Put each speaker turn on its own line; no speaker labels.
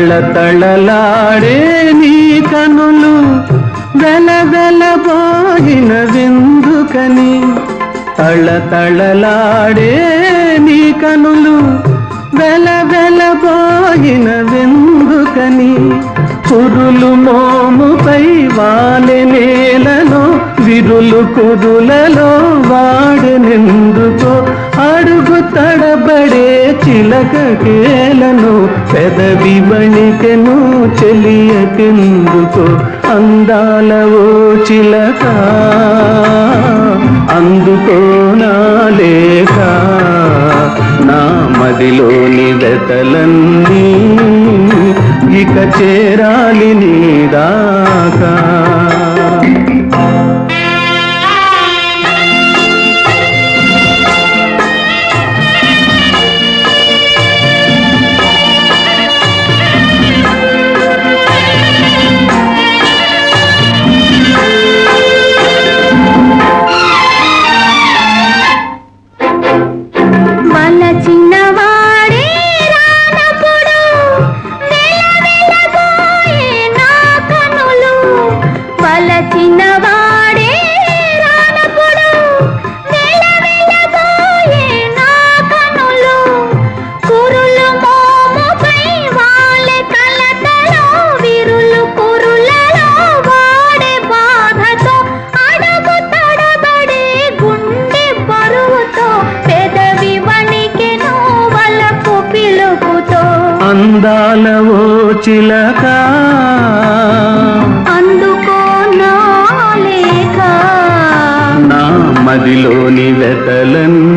తళతళలాడే నీ కనులు వెల వెలబోయిన విందుకని తళతళలాడే నీ కనులు వెల వెలబోయిన విందుకని కురులు మోముపై వాలె నేలలో విరులు కురులలో వాడెనెందుకో చిలక కేలను పెదవి వణికెను చెలియకెందుకో అందాల ఓ చిలక? అందుకో నా లేక నా మదిలోని వెతలన్నీ ఇక చేరాలి
నీదాకా
అందాల ఓ చిలక.
అందుకో
నా మదిలోని వెతలన్నీ